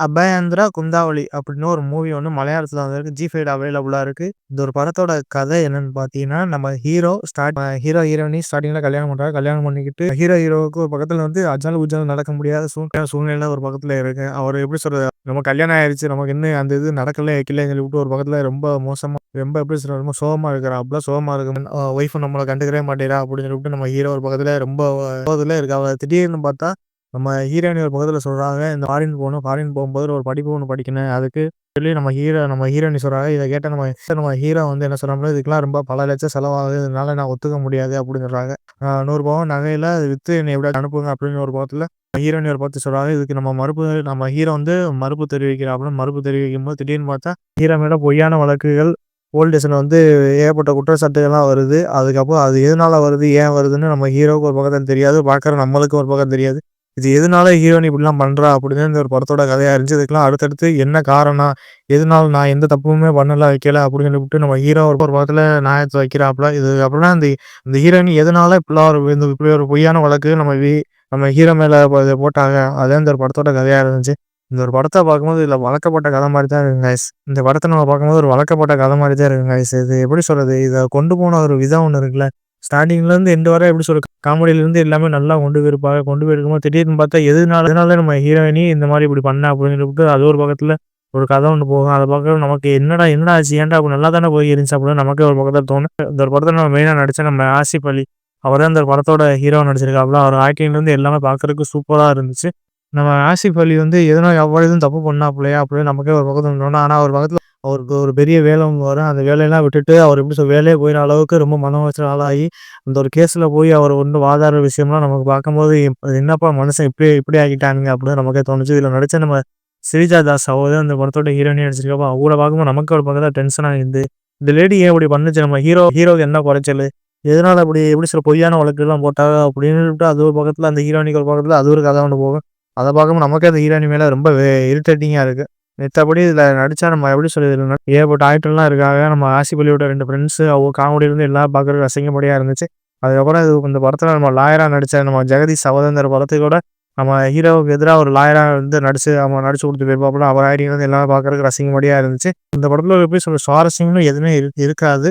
அபயந்திரா குந்தாவளி அப்படின்னு ஒரு மூவி ஒன்று மலையாளத்தில் வந்திருக்கு. ஜி ஃபைவ் அவைலபிளாக இருக்குது இந்த ஒரு படத்தோட கதை என்னன்னு பார்த்தீங்கன்னா நம்ம ஹீரோ ஸ்டார்ட் ஹீரோ ஹீரோனி ஸ்டார்டிங்கில் கல்யாணம் பண்ணுறாங்க கல்யாணம் பண்ணிக்கிட்டு ஹீரோ ஹீரோவுக்கு ஒரு பக்கத்தில் வந்து அஜால் உஜால் நடக்க முடியாத சூழ்நிலை சூழ்நிலை ஒரு பக்கத்தில் இருக்கு. அவர் எப்படி சொல்றது நம்ம கல்யாணம் ஆயிடுச்சு நமக்கு இன்னும் அந்த இது நடக்கல வைக்கலன்னு சொல்லிவிட்டு ஒரு பக்கத்தில் ரொம்ப மோசமாக ரொம்ப எப்படி சொல்ற ரொம்ப சோகமாக இருக்கிறா அப்படிலாம் சோகமாக இருக்கு ஒய்ஃபு நம்மளை கண்டுக்கவே மாட்டேறா அப்படின்னு சொல்லிட்டு நம்ம ஹீரோ ஒரு பக்கத்தில் ரொம்ப இதில் இருக்கு. அவள் திடீர்னு பார்த்தா நம்ம ஹீரோயின் ஒரு பக்கத்தில் சொல்கிறாங்க இந்த ஃபாரின் போகணும் ஃபாரின் போகும்போது ஒரு படிப்பு ஒன்று படிக்கணும். அதுக்கு சொல்லி நம்ம ஹீரோ நம்ம ஹீரோயினி சொல்கிறாங்க இதை கேட்டால் நம்ம நம்ம ஹீரோ வந்து என்ன சொல்கிறோம்னா இதுக்கெல்லாம் ரொம்ப பல லட்சம் செலவாகுது. இதனால நான் ஒத்துக்க முடியாது அப்படின்னு சொல்கிறாங்க நூறு பவன் நகையில் விற்று என்னை எப்படி அனுப்புங்க அப்படின்னு ஒரு பக்கத்தில் ஹீரோயின் ஒரு பார்த்து சொல்கிறாங்க இதுக்கு நம்ம மறுப்பு நம்ம ஹீரோ வந்து மறுப்பு தெரிவிக்கிறாப்புல மறுப்பு தெரிவிக்கும் போது திடீர்னு பார்த்தா ஹீரோ மேலே பொய்யான வழக்குகள் போலீஸ் வந்து ஏகப்பட்ட குற்றச்சாட்டுகள்லாம் வருது. அதுக்கப்புறம் அது எதனால் வருது ஏன் வருதுன்னு நம்ம ஹீரோவுக்கு ஒரு பக்கத்தில் தெரியாது. பார்க்குற நம்மளுக்கு ஒரு பக்கம் தெரியாது. இது எதனால ஹீரோயின் இப்படிலாம் பண்ணுறா அப்படின்னு இந்த ஒரு படத்தோட கதையாக இருந்துச்சு. இதுக்கெல்லாம் அடுத்தடுத்து என்ன காரணம் எதனால நான் எந்த தப்புமே பண்ணல வைக்கல அப்படின்னு சொல்லிட்டு நம்ம ஹீரோ ஒரு படத்தில் நியாயத்தை வைக்கிறாப்புல. இது அப்படின்னா இந்த இந்த ஹீரோயின் எதனால இப்படிலாம் ஒரு இந்த இப்படி ஒரு பொய்யான வழக்கு நம்ம நம்ம ஹீரோ மேலே போட்டாங்க? அதே இந்த ஒரு படத்தோட கதையாக இருந்துச்சு. இந்த ஒரு படத்தை பார்க்கும்போது இதில் வளர்க்கப்பட்ட கதை மாதிரி தான் இருக்குங்க கைஸ் இந்த படத்தை நம்ம பார்க்கும்போது ஒரு வளர்க்கப்பட்ட கதை மாதிரி தான் இருக்குங்க கைஸ் இது எப்படி சொல்கிறது இதை கொண்டு போன ஒரு விதம் ஒன்று இருக்குல்ல. ஸ்டார்டிங்லேருந்து எண்டு வரை எப்படி சொல்ற காமெடியிலேருந்து எல்லாமே நல்லா கொண்டு போயிருப்பாங்க. கொண்டு போயிருக்கும்போது திடீர்னு பார்த்தா எதுனால எதனால நம்ம ஹீரோயினி இந்த மாதிரி இப்படி பண்ண அப்படின்னு சொல்லிட்டு அது ஒரு பக்கத்தில் ஒரு கதை ஒன்று போகும். அதை பார்க்க நமக்கு என்னடா என்னடா ஆச்சு? ஏன்டா அப்படி நல்லா தானே போய் இருந்துச்சு அப்படின்னு நமக்கு ஒரு பக்கத்தில் தோணும். இந்த ஒரு படத்தில் நம்ம மெயினாக நடித்த நம்ம ஆசிப் அலி அவர் தான் இந்த படத்தோட ஹீரோ நடிச்சிருக்காப்புல. அவர் ஆக்டிங்லேருந்து எல்லாமே பார்க்கறதுக்கு சூப்பராக இருந்துச்சு. நம்ம ஆசிப் அலி வந்து எதனா எவ்வளோ எதுவும் தப்பு பண்ணாப்புலையா அப்படின்னு நமக்கே ஒரு பக்கத்தில் தோணும். ஆனால் ஒரு பக்கத்தில் அவருக்கு ஒரு பெரிய வேலை வரும். அந்த வேலையெல்லாம் விட்டுட்டு அவர் எப்படி சொல் வேலையே போயிடுற அளவுக்கு ரொம்ப மன உளைச்சல் ஆளாகி அந்த ஒரு கேஸில் போய் அவர் ஒன்று வாதாடுற விஷயம்லாம் நமக்கு பார்க்கும்போது என்னப்பா மனுஷன் இப்படி இப்படி ஆகிட்டானுங்க அப்படின்னு நமக்கே தோணுச்சு. இதில் நடிச்ச நம்ம ஸ்ரீஜா தாஸ் அவர் அந்த படத்தோட ஹீரோனி நடிச்சிருக்கப்போ அவங்கள பார்க்கும்போது நமக்கு ஒரு பக்கத்தில் டென்ஷனாக இருந்து இந்த லேடி ஏன் இப்படி பண்ணுச்சு? நம்ம ஹீரோ ஹீரோக்கு என்ன குறைச்சல்? எதனால் அப்படி எப்படி சில பொய்யான வழக்குலாம் போட்டாங்க அப்படின்னு அது ஒரு பக்கத்தில் அந்த ஹீரோனிக்கு ஒரு பக்கத்தில் அது ஒரு கதை ஒன்று போகும். அதை பார்க்கும்போது நமக்கு அந்த ஹீரோனி மேலே ரொம்ப இரிட்டேட்டிங்காக இருக்குது மித்தபடி இதில் நடித்தா நம்ம எப்படி சொல்லிடுறோம் ஏகப்பட்ட ஆக்டர்லாம் இருக்காங்க. நம்ம ஆசிபலியோட ரெண்டு ஃப்ரெண்ட்ஸு அவங்க காமெடியிலேருந்து எல்லாம் பார்க்குறதுக்கு அசிங்கப்படியாக இருந்துச்சு. அதுக்கப்புறம் இது இந்த படத்தில் நம்ம லாயராக நடித்த நம்ம ஜெகதீஷ் சகோதரர் படத்துக்கு கூட நம்ம ஹீரோவுக்கு எதிராக ஒரு லாயராக வந்து நடிச்சு அவன் நடிச்சு கொடுத்து போயிருப்பாப்புல. அவர் ஐடி வந்து எல்லாம் பார்க்குறதுக்கு அசிங்கப்படியாக இருந்துச்சு. இந்த படத்தில் எப்படி சொல்ல சுவாரஸ்யங்களும் எதுவுமே இருக்காது.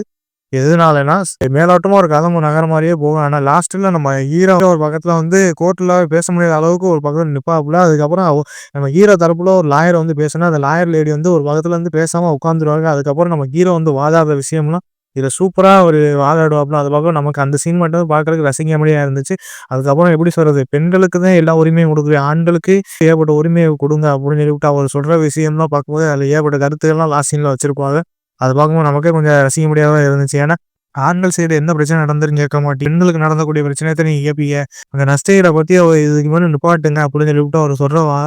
எதனாலனா மேலோட்டமா ஒரு கதம்பு நகர மாதிரியே போகும். ஆனால் லாஸ்ட்டில் நம்ம ஹீரோ ஒரு பக்கத்தில் வந்து கோர்ட்டில் பேச முடியாத அளவுக்கு ஒரு பக்கத்தில் நிற்பாப்புல அதுக்கப்புறம் நம்ம ஹீரோ தரப்புல ஒரு லாயர் வந்து பேசினா அந்த லாயர் லேடி வந்து ஒரு பக்கத்தில் இருந்து பேசாமல் உட்காந்துருவாங்க அதுக்கப்புறம் நம்ம ஹீரோ வந்து வாதாடுற விஷயம்லாம் இதில் சூப்பராக ஒரு வாதாடுவாப்புல. அது பார்க்க நமக்கு அந்த சீன் மட்டும் பார்க்கறதுக்கு ரசிக்கமடியாக இருந்துச்சு. அதுக்கப்புறம் எப்படி சொல்கிறது பெண்களுக்கு தான் எல்லா உரிமையும் கொடுக்குது. ஆண்களுக்கு ஏற்பட்ட உரிமையை கொடுங்க அப்படின்னு சொல்லிவிட்டு அவர் சொல்கிற விஷயம்லாம் பார்க்கும்போது அதில் ஏற்பட்ட கருத்துக்கள்லாம் லாஸ்ட் சீனில் வச்சிருப்பாங்க. அது பார்க்கும்போது நமக்கே கொஞ்சம் ரசிக்க முடியாத இருந்துச்சு. ஏன்னா ஆண்கள் சைடு எந்த பிரச்சனை நடந்துருன்னு கேட்க மாட்டேன். பெண்களுக்கு நடந்தக்கூடிய பிரச்சனையத்தை நீங்க கேட்பீங்க அந்த நஷ்டீரை பத்தி அவர் இதுக்கு மேலே நிப்பாட்டுங்க அப்படின்னு சொல்லிவிட்டு அவர் சொல்ற வா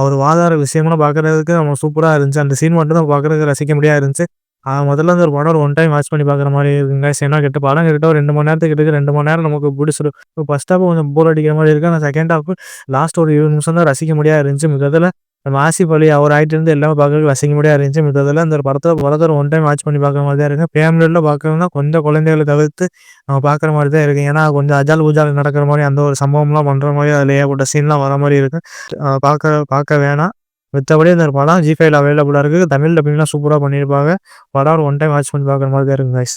அவர் வாதார விஷயங்களும் பாக்குறதுக்கு நம்ம சூப்பரா இருந்துச்சு. அந்த சீன் மட்டும் தான் பாக்குறதுக்கு ரசிக்க முடியாது இருந்துச்சு. முதல்ல அந்த ஒரு படம் ஒரு ஒன் டைம் வாட்ச் பண்ணி பார்க்குற மாதிரி இருக்குங்க சேனா கிட்ட படம் கிட்ட ஒரு ரெண்டு மணி நேரத்துக்கு கிட்ட ரெண்டு மணி நேரம் நமக்கு பிடிச்சிடும் இப்போ ஃபஸ்ட் ஹாஃப் கொஞ்சம் போர் அடிக்கிற மாதிரி இருக்கு. ஆனால் செகண்ட் ஹாஃப் லாஸ்ட் ஒரு இருபது நிமிஷம் தான் ரசிக்க முடியாது இருந்துச்சு. மிகதில் நம்ம ஆசிப் அலி அவர் ஆகிட்டு இருந்து எல்லாமே பார்க்கறதுக்கு வசிக்க முடியாது இருந்துச்சு. மித்ததில் இந்த படத்தை படத்தை ஒன் டைம் வாட்ச் பண்ணி பார்க்குற மாதிரி தான் இருக்குது ஃபேமிலியில் பார்க்கணும்னா கொஞ்சம் குழந்தைகளை தவிர்த்து நம்ம பார்க்குற மாதிரி தான் இருக்குது ஏன்னா கொஞ்சம் அஜால் உஜால் நடக்கிற மாதிரி அந்த ஒரு சம்பவம்லாம் பண்ணுற மாதிரி அதில் ஏகப்பட்ட சீன்லாம் வர மாதிரி இருக்குது பார்க்க பார்க்க வேணாம். மித்தபடி இந்த படம் ஜி ஃபைவ்ல அவைலபிளாக இருக்குது தமிழ் டப்பிங்லாம் சூப்பராக பண்ணியிருப்பாங்க. படம் ஒரு ஒன் டைம் வாட்ச் பண்ணி பார்க்குற மாதிரி தான் இருக்குது கைஸ்